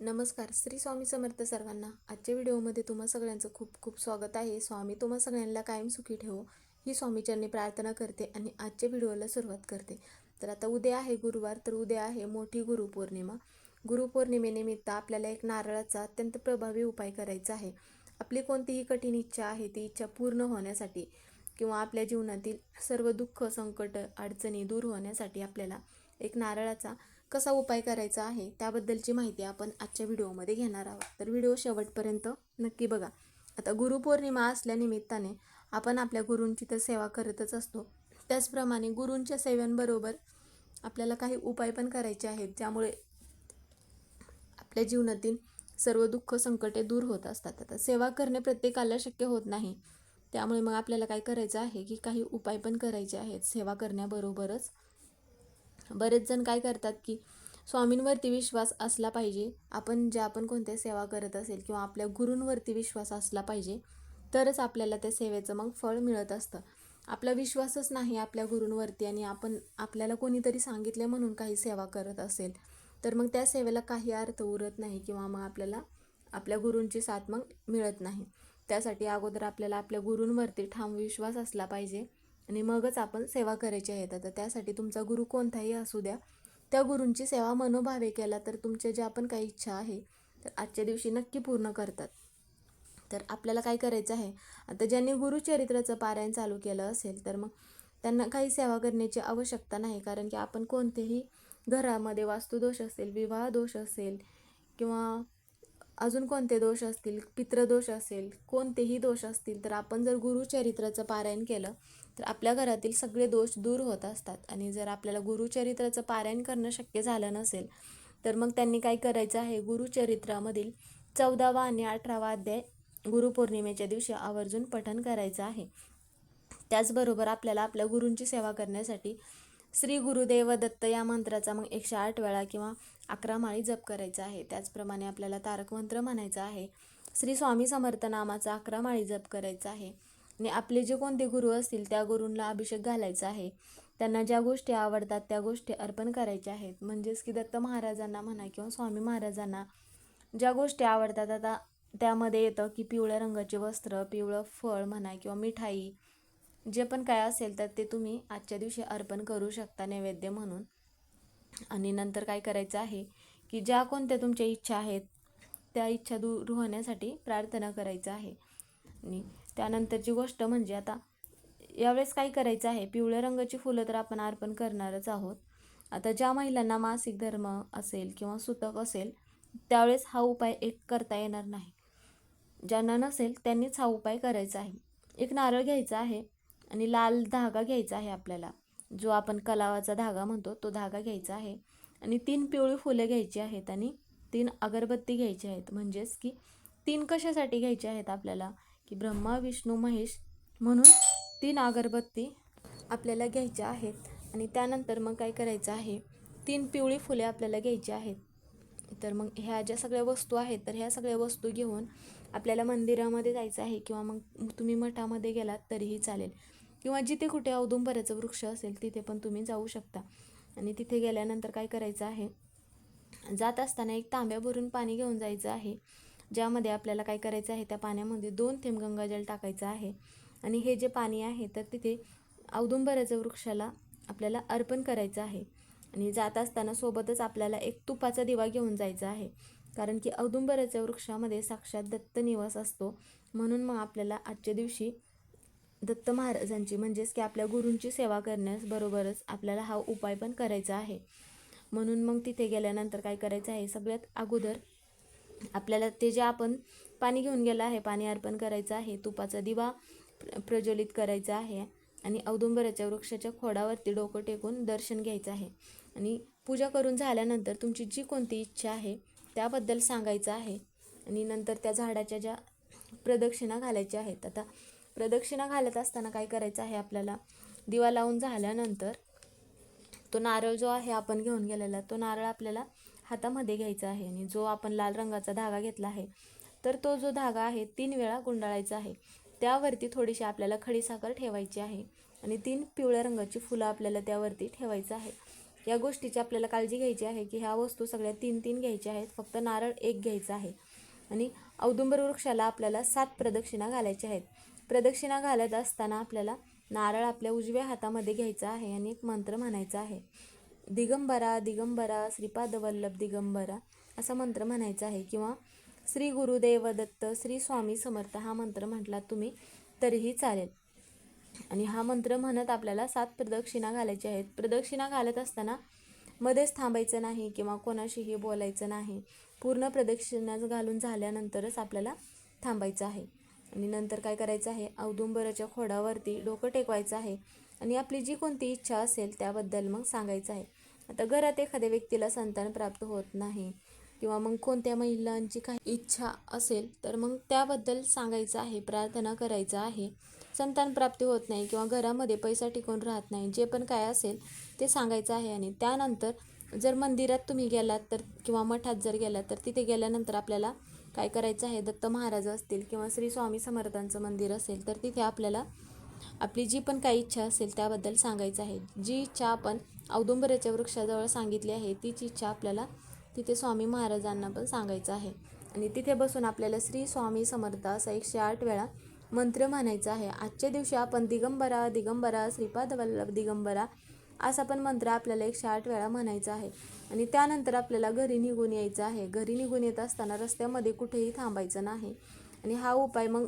नमस्कार श्री स्वामी समर्थ सर्वांना. आजच्या व्हिडिओमध्ये तुम्हा सगळ्यांचं खूप खूप स्वागत आहे. स्वामी तुम्हा सगळ्यांना कायम सुखी ठेवो ही स्वामीचरणी प्रार्थना करते आणि आजच्या व्हिडिओला सुरुवात करते. तर आता उद्या आहे गुरुवार तर उद्या आहे मोठी गुरुपौर्णिमा. गुरुपौर्णिमेनिमित्त आपल्याला एक नारळाचा अत्यंत प्रभावी उपाय करायचा आहे. आपली कोणतीही कठीण इच्छा आहे ती इच्छा पूर्ण होण्यासाठी किंवा आपल्या जीवनातील सर्व दुःख संकट अडचणी दूर होण्यासाठी आपल्याला एक नारळाचा कसा उपाय करायचा आहे त्याबद्दलची माहिती आपण आजच्या व्हिडिओमध्ये घेणार आहोत. तर व्हिडिओ शेवटपर्यंत नक्की बघा. आता गुरुपौर्णिमा असल्यानिमित्ताने आपण आपल्या गुरूंची तर सेवा करतच असतो. त्याचप्रमाणे गुरूंच्या सेवांबरोबर आपल्याला काही उपाय पण करायचे आहेत ज्यामुळे आपल्या जीवनातील सर्व दुःख संकटे दूर होत असतात. आता सेवा करणे प्रत्येकाला शक्य होत नाही. त्यामुळे मग आपल्याला काय करायचं आहे की काही उपाय पण करायचे आहेत. सेवा करण्याबरोबरच बरेच जण काय करतात की स्वामींवरती विश्वास असला पाहिजे. आपण ज्या आपण कोणत्या सेवा करत असेल किंवा आपल्या गुरूंवरती विश्वास असला पाहिजे तरच आपल्याला त्या सेवेचं मग फळ मिळत असतं. आपला विश्वासच नाही आपल्या गुरूंवरती आणि आपण आपल्याला कोणीतरी सांगितले म्हणून काही सेवा करत असेल तर मग त्या सेवेला काही अर्थ उरत नाही किंवा मग आपल्याला आपल्या गुरूंची साथ मग मिळत नाही. त्यासाठी अगोदर आपल्याला आपल्या गुरूंवरती ठाम विश्वास असला पाहिजे. आणि मगच आपण सेवा करायची आहेत आता त्यासाठी तुमचा गुरु कोणताही असू द्या त्या गुरूंची सेवा मनोभावे केला तर तुमच्या ज्या पण काही इच्छा आहे तर आजच्या दिवशी नक्की पूर्ण करतात. तर आपल्याला काय करायचं आहे? आता ज्यांनी गुरुचरित्राचं पारायण चालू केलं असेल तर मग त्यांना काही सेवा करण्याची आवश्यकता नाही. कारण की आपण कोणतेही घरामध्ये वास्तुदोष असेल विवाह दोष असेल किंवा अजून कोणते दोष असतील पितृदोष असेल कोणतेही दोष असतील तर आपण जर गुरुचरित्राचं पारायण केलं तर आपल्या घरातील सगळे दोष दूर होत असतात. आणि जर आपल्याला गुरुचरित्राचं पारायण करणं शक्य झालं नसेल तर मग त्यांनी काय करायचं आहे? गुरुचरित्रामधील चौदावा आणि अठरावा अध्याय गुरुपौर्णिमेच्या दिवशी आवर्जून पठण करायचं आहे. त्याचबरोबर आपल्याला आपल्या गुरूंची सेवा करण्यासाठी श्री गुरुदेव दत्त या मंत्राचा मग एकशे आठ वेळा किंवा अकरा माळी जप करायचा आहे. त्याचप्रमाणे आपल्याला तारक मंत्र म्हणायचा आहे. श्री स्वामी समर्थ नामाचा अकरा माळी जप करायचा आहे. आणि आपले जे कोणते गुरु असतील त्या गुरूंना अभिषेक घालायचा आहे. त्यांना ज्या गोष्टी आवडतात त्या गोष्टी अर्पण करायच्या आहेत. म्हणजेच की दत्त महाराजांना म्हणा किंवा स्वामी महाराजांना ज्या गोष्टी आवडतात आता त्यामध्ये येतं की पिवळ्या रंगाचे वस्त्र पिवळं फळ म्हणा किंवा मिठाई जे पण काय असेल तर ते तुम्ही आजच्या दिवशी अर्पण करू शकता नैवेद्य म्हणून. आणि नंतर काय करायचं आहे की ज्या कोणत्या तुमच्या इच्छा आहेत त्या इच्छा दूर होण्यासाठी प्रार्थना करायचं आहे. आणि त्यानंतरची गोष्ट म्हणजे आता यावेळेस काय करायचं आहे? पिवळ्या रंगाची फुलं तर आपण अर्पण करणारच आहोत. आता ज्या महिलांना मासिक धर्म असेल किंवा सुतक असेल त्यावेळेस हा उपाय एक करता येणार नाही. ज्यांना नसेल त्यांनीच हा उपाय करायचा आहे. एक नारळ घ्यायचा आहे आणि लाल धागा घ्यायचा आहे आपल्याला. जो आपण कलावाचा धागा म्हणतो तो धागा घ्यायचा आहे. आणि तीन पिवळी फुले घ्यायची आहेत आणि तीन अगरबत्ती घ्यायची आहेत. म्हणजेच की तीन कशासाठी घ्यायचे आहेत आपल्याला? की ब्रह्मा विष्णू महेश म्हणून तीन अगरबत्ती आपल्याला घ्यायच्या आहेत. आणि त्यानंतर मग काय करायचं आहे? तीन पिवळी फुले आपल्याला घ्यायची आहेत. तर मग ह्या ज्या सगळ्या वस्तू आहेत तर ह्या सगळ्या वस्तू घेऊन आपल्याला मंदिरामध्ये जायचं आहे किंवा मग तुम्ही मठामध्ये गेलात तरीही चालेल. किंवा जिथे कुठे औदुंबराचं वृक्ष असेल तिथे पण तुम्ही जाऊ शकता. आणि तिथे गेल्यानंतर काय करायचं आहे? जात असताना एक तांब्या भरून पाणी घेऊन जायचं आहे. ज्यामध्ये आपल्याला काय करायचं आहे त्या पाण्यामध्ये दोन थेंब गंगाजल टाकायचं आहे. आणि हे जे पाणी आहे तर तिथे औदुंबराच्या वृक्षाला आपल्याला अर्पण करायचं आहे. आणि जात असताना सोबतच आपल्याला एक तुपाचा दिवा घेऊन जायचा आहे. कारण की औदुंबराच्या वृक्षामध्ये साक्षात दत्त निवास असतो. म्हणून मग आपल्याला आजच्या दिवशी दत्त महाराजांची म्हणजेच की आपल्या गुरूंची सेवा करण्यास बरोबरच आपल्याला हा उपाय पण करायचा आहे. म्हणून मग तिथे गेल्यानंतर काय करायचं आहे सगळ्यात अगोदर आपल्याला ते जे आपण पाणी घेऊन गेलं आहे पाणी अर्पण करायचं आहे तुपाचा दिवा प्रज्वलित करायचा आहे आणि औदुंबराच्या वृक्षाच्या खोडावरती डोकं टेकून दर्शन घ्यायचं आहे. आणि पूजा करून झाल्यानंतर तुमची जी कोणती इच्छा आहे त्याबद्दल सांगायचं आहे. आणि नंतर त्या झाडाच्या ज्या प्रदक्षिणा घालायच्या आहेत आता प्रदक्षिणा घालत असताना काय करायचं आहे आपल्याला? दिवा लावून झाल्यानंतर तो नारळ जो आहे आपण घेऊन गेलेला तो नारळ आपल्याला हातामध्ये घ्यायचा आहे आणि जो आपण लाल रंगाचा धागा घेतला आहे तर तो जो धागा आहे तीन वेळा गुंडाळायचा आहे. त्यावरती थोडीशी आपल्याला खडीसाखर ठेवायची आहे आणि तीन पिवळ्या रंगाची फुलं आपल्याला त्यावरती ठेवायचं आहे. या गोष्टीची आपल्याला काळजी घ्यायची आहे की ह्या वस्तू सगळ्या तीन तीन घ्यायच्या आहेत फक्त नारळ एक घ्यायचा आहे. आणि औदुंबर वृक्षाला आपल्याला सात प्रदक्षिणा घालायच्या आहेत. प्रदक्षिणा घालत असताना आपल्याला नारळ आपल्या उजव्या हातामध्ये घ्यायचा आहे आणि एक मंत्र म्हणायचा आहे. दिगंबरा दिगंबरा श्रीपाद वल्लभ दिगंबरा असा मंत्र म्हणायचा आहे. किंवा श्री गुरुदेव दत्त श्री स्वामी समर्थ हा मंत्र म्हटला तुम्ही तरीही चालेल. आणि हा मंत्र म्हणत आपल्याला सात प्रदक्षिणा घालायच्या आहेत. प्रदक्षिणा घालत असताना मध्येच थांबायचं नाही किंवा कोणाशीही बोलायचं नाही. पूर्ण प्रदक्षिणा घालून झाल्यानंतरच आपल्याला थांबायचं आहे. आणि नंतर काय करायचं आहे? औदुंबराच्या खोडावरती डोकं टेकवायचं आहे. आणि आपली जी कोणती इच्छा असेल त्याबद्दल मग सांगायचं आहे. आता घरात एखाद्या व्यक्तीला संतान प्राप्त होत नाही किंवा मग कोणत्या महिलांची काही इच्छा असेल तर मग त्याबद्दल सांगायचं आहे प्रार्थना करायचं आहे. संतान प्राप्ती होत नाही किंवा घरामध्ये पैसा टिकून राहत नाही जे पण काय असेल ते सांगायचं आहे. आणि त्यानंतर जर मंदिरात तुम्ही गेलात तर किंवा मठात जर गेलात तर तिथे गेल्यानंतर आपल्याला काय करायचं आहे? दत्त महाराज असतील किंवा श्री स्वामी समर्थांचं मंदिर असेल तर तिथे आपल्याला आपली जी पण काही इच्छा असेल त्याबद्दल सांगायचं आहे. जी इच्छा आपण औदुंबऱ्याच्या वृक्षाजवळ सांगितली आहे तीच इच्छा आपल्याला तिथे स्वामी महाराजांना पण सांगायचं आहे. आणि तिथे बसून आपल्याला श्री स्वामी समर्थ असा एकशे आठ वेळा मंत्र म्हणायचा आहे. आजच्या दिवशी आपण दिगंबरा दिगंबरा श्रीपाद वल्लभ दिगंबरा असा पण मंत्र आपल्याला एकशे आठ वेळा म्हणायचा आहे. आणि त्यानंतर आपल्याला घरी निघून यायचं आहे. घरी निघून येत असताना रस्त्यामध्ये कुठेही थांबायचं नाही. आणि हा उपाय मग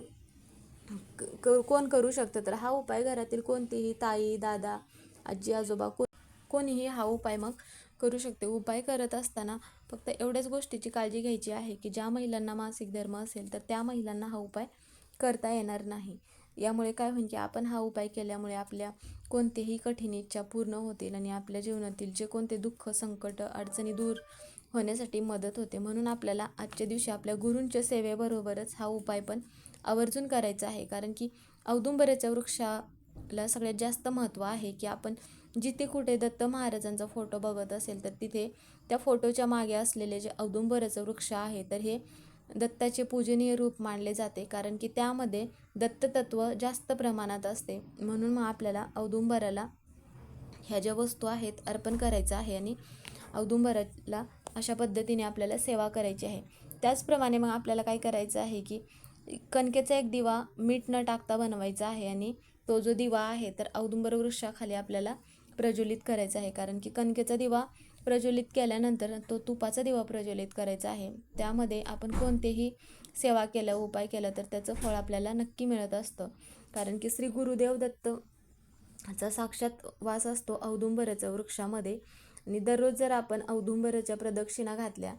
क कोण करू शकतं? तर हा उपाय घरातील कोणतीही ताई दादा आजी आजोबा को कोणीही हा उपाय मग करू शकते. उपाय करत असताना फक्त एवढ्याच गोष्टीची काळजी घ्यायची आहे की ज्या महिलांना मासिक धर्म असेल तर त्या महिलांना हा उपाय करता येणार नाही. यामुळे काय होईल की आपण हा उपाय केल्यामुळे आपल्या कोणतेही कठीण इच्छा पूर्ण होतील आणि आपल्या जीवनातील जे कोणते दुःख संकट अडचणी दूर होण्यासाठी मदत होते. म्हणून आपल्याला आजच्या दिवशी आपल्या गुरूंच्या सेवेबरोबरच हा उपाय पण आवर्जून करायचा आहे. कारण की औदुंबराच्या वृक्षाला सगळ्यात जास्त महत्त्व आहे की आपण जिथे कुठे दत्त महाराजांचा फोटो बघत असेल तर तिथे त्या फोटोच्या मागे असलेले जे औदुंबराचं वृक्ष आहे तर हे दत्ताचे पूजनीय रूप मानले जाते. कारण की त्यामध्ये दत्ततत्व जास्त प्रमाणात असते. म्हणून मग आपल्याला औदुंबराला ह्या ज्या वस्तू आहेत अर्पण करायचं आहे आणि औदुंबराला अशा पद्धतीने आपल्याला सेवा करायची आहे. त्याचप्रमाणे मग आपल्याला काय करायचं आहे की कणकेचा एक दिवा मीठ न टाकता बनवायचा आहे आणि तो जो दिवा आहे तर औदुंबर वृक्षाखाली आपल्याला प्रज्वलित करायचा आहे. कारण की कणकेचा दिवा प्रज्वलित केल्यानंतर तो तुपाचा दिवा प्रज्वलित करायचा आहे. त्यामध्ये आपण कोणतेही सेवा केलं उपाय केला तर त्याचं फळ आपल्याला नक्की मिळत असतं. कारण की श्री गुरुदेव दत्त चा साक्षात वास असतो औदुंबराच्या वृक्षामध्ये. आणि दररोज जर आपण औदुंबराच्या प्रदक्षिणा घातल्या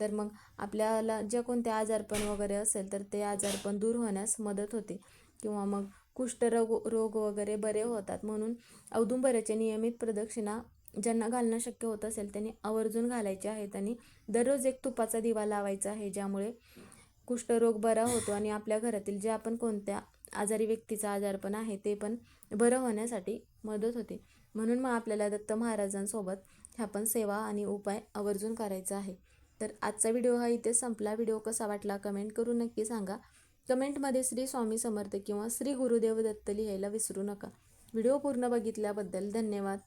तर मग आपल्याला ज्या कोणत्या आजारपण वगैरे असेल तर ते आजारपण दूर होण्यास मदत होते. किंवा मग कुष्ठरोग रोग वगैरे बरे होतात. म्हणून औदुंबराच्या नियमित प्रदक्षिणा ज्यांना घालणं शक्य होत असेल त्यांनी आवर्जून घालायचे आहेत. आणि दररोज एक तुपाचा दिवा लावायचा आहे ज्यामुळे कुष्ठरोग बरा होतो. आणि आपल्या घरातील जे आपण कोणत्या आजारी व्यक्तीचा आजारपण आहे ते पण बरं होण्यासाठी मदत होते. म्हणून मग आपल्याला दत्त महाराजांसोबत ह्या पण सेवा आणि उपाय आवर्जून करायचा आहे. तर आजचा व्हिडिओ हा इथे संपला. व्हिडिओ कसा वाटला कमेंट करून नक्की सांगा. कमेंटमध्ये श्री स्वामी समर्थ किंवा श्री गुरुदेव दत्त लिहायला विसरू नका. व्हिडिओ पूर्ण बघितल्याबद्दल धन्यवाद.